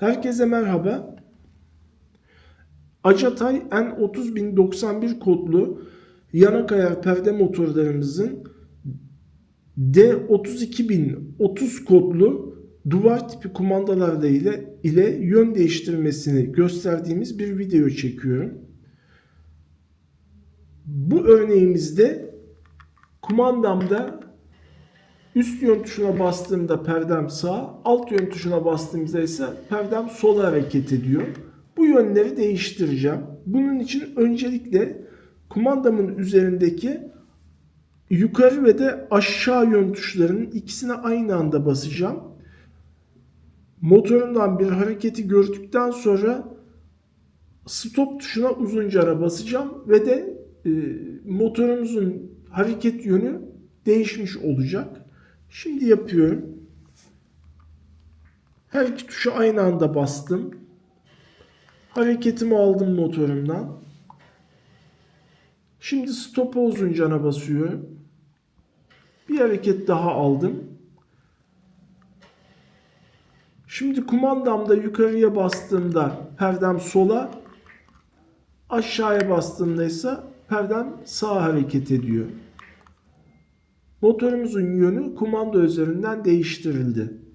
Herkese merhaba. Acatay N30091 kodlu yanak ayar perde motorlarımızın D32030 kodlu duvar tipi kumandalarla ile, ile yön değiştirmesini gösterdiğimiz bir video çekiyorum. Bu örneğimizde kumandamda üst yön tuşuna bastığımda perdem sağ, alt yön tuşuna bastığımda ise perdem sola hareket ediyor. Bu yönleri değiştireceğim. Bunun için öncelikle kumandamın üzerindeki yukarı ve de aşağı yön tuşlarının ikisine aynı anda basacağım. Motorundan bir hareketi gördükten sonra stop tuşuna uzunca ara basacağım ve de e, motorumuzun hareket yönü değişmiş olacak. Şimdi yapıyorum. Her iki tuşa aynı anda bastım. Hareketimi aldım motorumdan. Şimdi stop'a uzunca ara basıyorum. Bir hareket daha aldım. Şimdi kumandamda yukarıya bastığımda perdem sola, aşağıya bastığımda ise perdem sağa hareket ediyor. Motorumuzun yönü kumanda üzerinden değiştirildi.